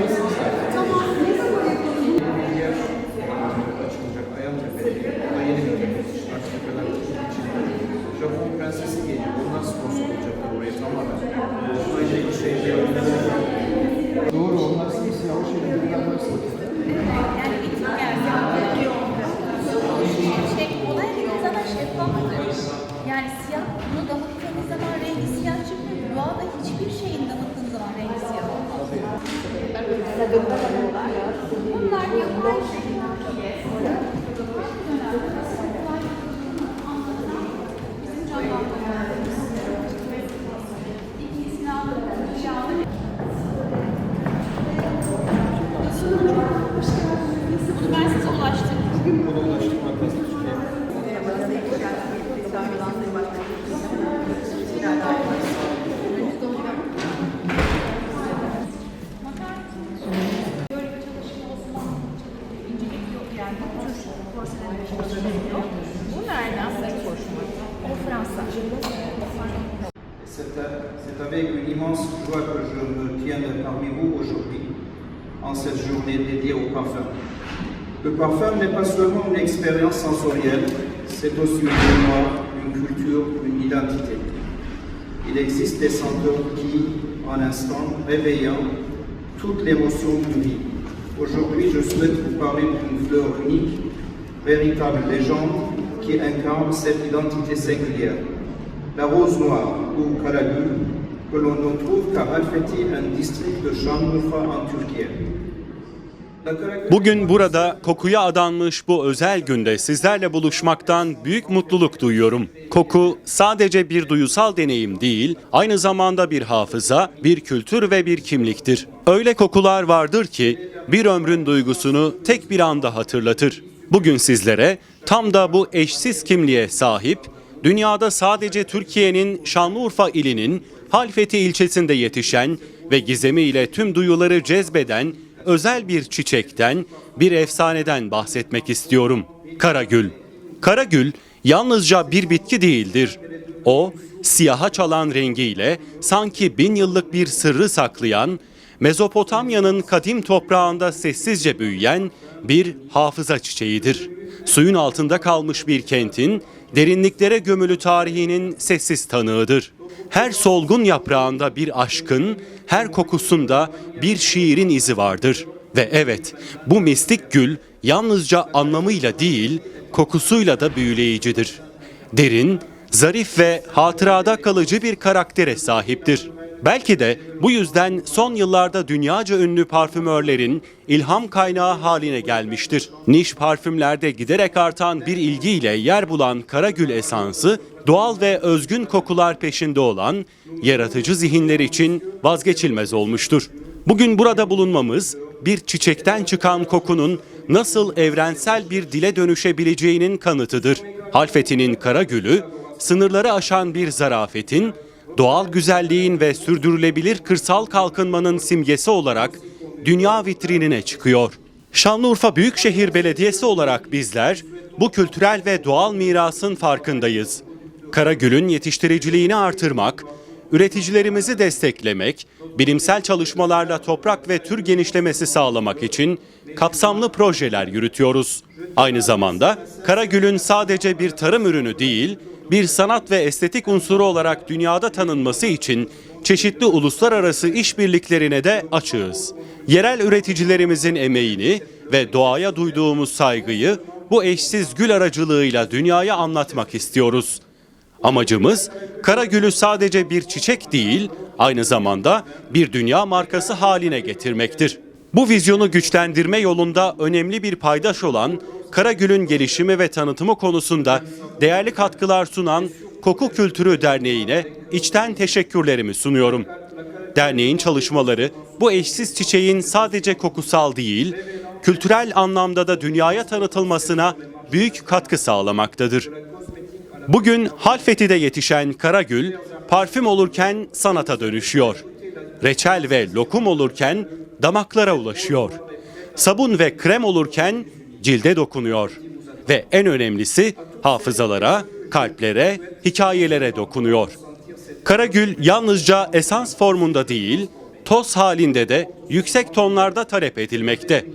açılacak C'est avec une immense joie que je me tiens parmi vous aujourd'hui, en cette journée dédiée au parfum. Le parfum n'est pas seulement une expérience sensorielle, c'est aussi une mémoire, une culture, une identité. Il existe des senteurs qui, en instant, réveillant toute l'émotion d'une vie. Aujourd'hui, je souhaite vous parler d'une fleur unique, véritable légende qui incarne cette identité singulière. La rose noire ou Karagül, que l'on ne trouve qu'à Alfeti, un district de Şanlıurfa en Türkiye. Bugün burada kokuya adanmış bu özel günde sizlerle buluşmaktan büyük mutluluk duyuyorum. Koku sadece bir duyusal deneyim değil, aynı zamanda bir hafıza, bir kültür ve bir kimliktir. Öyle kokular vardır ki bir ömrün duygusunu tek bir anda hatırlatır. Bugün sizlere tam da bu eşsiz kimliğe sahip, dünyada sadece Türkiye'nin Şanlıurfa ilinin Halfeti ilçesinde yetişen ve gizemiyle tüm duyuları cezbeden özel bir çiçekten, bir efsaneden bahsetmek istiyorum. Karagül. Karagül yalnızca bir bitki değildir. O, siyaha çalan rengiyle sanki bin yıllık bir sırrı saklayan, Mezopotamya'nın kadim toprağında sessizce büyüyen bir hafıza çiçeğidir. Suyun altında kalmış bir kentin, derinliklere gömülü tarihinin sessiz tanığıdır. Her solgun yaprağında bir aşkın, her kokusunda bir şiirin izi vardır. Ve evet, bu mistik gül yalnızca anlamıyla değil, kokusuyla da büyüleyicidir. Derin, zarif ve hatırada kalıcı bir karaktere sahiptir. Belki de bu yüzden son yıllarda dünyaca ünlü parfümörlerin ilham kaynağı haline gelmiştir. Niş parfümlerde giderek artan bir ilgiyle yer bulan Karagül esansı, doğal ve özgün kokular peşinde olan yaratıcı zihinler için vazgeçilmez olmuştur. Bugün burada bulunmamız bir çiçekten çıkan kokunun nasıl evrensel bir dile dönüşebileceğinin kanıtıdır. Halfeti'nin Karagül'ü sınırları aşan bir zarafetin, doğal güzelliğin ve sürdürülebilir kırsal kalkınmanın simgesi olarak dünya vitrinine çıkıyor. Şanlıurfa Büyükşehir Belediyesi olarak bizler bu kültürel ve doğal mirasın farkındayız. Karagül'ün yetiştiriciliğini artırmak, üreticilerimizi desteklemek, bilimsel çalışmalarla toprak ve tür genişlemesi sağlamak için kapsamlı projeler yürütüyoruz. Aynı zamanda Karagül'ün sadece bir tarım ürünü değil, bir sanat ve estetik unsuru olarak dünyada tanınması için çeşitli uluslararası işbirliklerine de açığız. Yerel üreticilerimizin emeğini ve doğaya duyduğumuz saygıyı bu eşsiz gül aracılığıyla dünyaya anlatmak istiyoruz. Amacımız Karagül'ü sadece bir çiçek değil, aynı zamanda bir dünya markası haline getirmektir. Bu vizyonu güçlendirme yolunda önemli bir paydaş olan Karagül'ün gelişimi ve tanıtımı konusunda değerli katkılar sunan Koku Kültürü Derneği'ne içten teşekkürlerimi sunuyorum. Derneğin çalışmaları bu eşsiz çiçeğin sadece kokusal değil, kültürel anlamda da dünyaya tanıtılmasına büyük katkı sağlamaktadır. Bugün Halfeti'de yetişen Karagül, parfüm olurken sanata dönüşüyor. Reçel ve lokum olurken damaklara ulaşıyor. Sabun ve krem olurken cilde dokunuyor. Ve en önemlisi hafızalara, kalplere, hikayelere dokunuyor. Karagül yalnızca esans formunda değil, toz halinde de yüksek tonlarda talep edilmekte.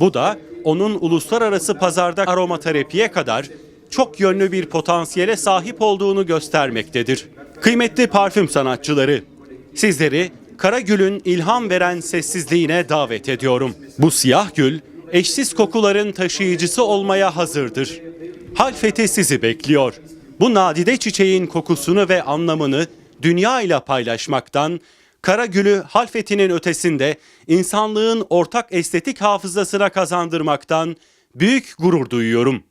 Bu da onun uluslararası pazarda aromaterapiye kadar çok yönlü bir potansiyele sahip olduğunu göstermektedir. Kıymetli parfüm sanatçıları, sizleri Karagül'ün ilham veren sessizliğine davet ediyorum. Bu siyah gül eşsiz kokuların taşıyıcısı olmaya hazırdır. Halfeti sizi bekliyor. Bu nadide çiçeğin kokusunu ve anlamını dünya ile paylaşmaktan, Karagül'ü halfetinin ötesinde insanlığın ortak estetik hafızasına kazandırmaktan büyük gurur duyuyorum.